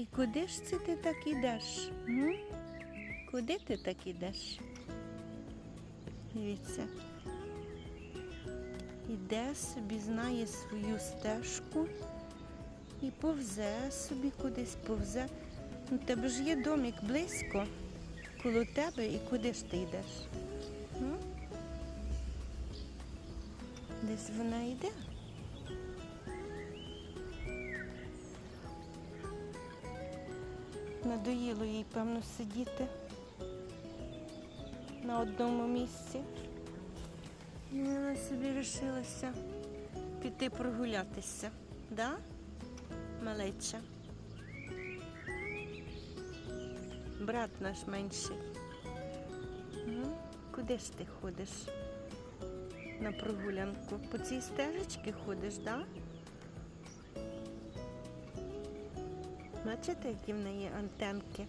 І куди ж це ти так ідеш? М? Куди ти так ідеш? Дивіться. Іде собі, знає свою стежку і повзе собі кудись, повзе. У тебе ж є домик близько коло тебе і куди ж ти йдеш? М? Десь вона йде. Надоїло їй, певно, сидіти на одному місці. І вона собі вирішилася піти прогулятися, да? Малеча. Брат наш менший. Ну, куди ж ти ходиш? На прогулянку. По цій стежечці ходиш, да? Бачите, які в неї антенки?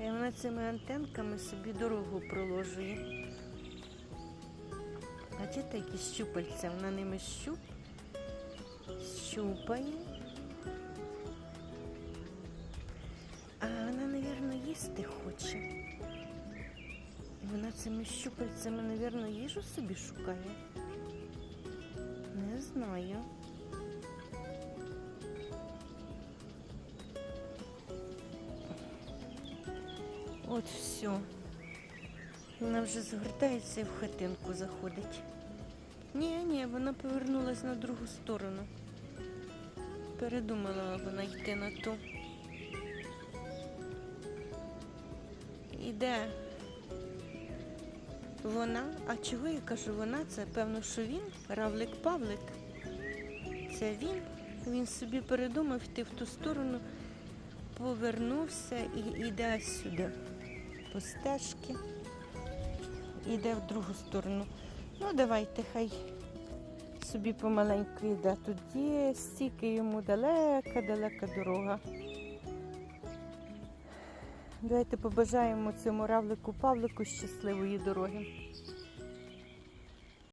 І вона цими антенками собі дорогу проложує. Бачите, які щупальця, вона ними щуп, щупає. А вона, мабуть, їсти хоче. І вона цими щупальцями, мабуть, їжу собі шукає. Не знаю. От все. Вона вже згортається і в хатинку заходить. Ні, ні, вона повернулась на другу сторону. Передумала вона йти на ту. Іде вона, а чого я кажу вона? Це певно, що він, Равлик Павлик. Це він. Він собі передумав йти в ту сторону, повернувся і йде сюди. По стежки. Іде в другу сторону. Ну, давайте, хай собі помаленьку йде. Тут є стільки йому далека, далека дорога. Давайте побажаємо цьому равлику Павлику щасливої дороги.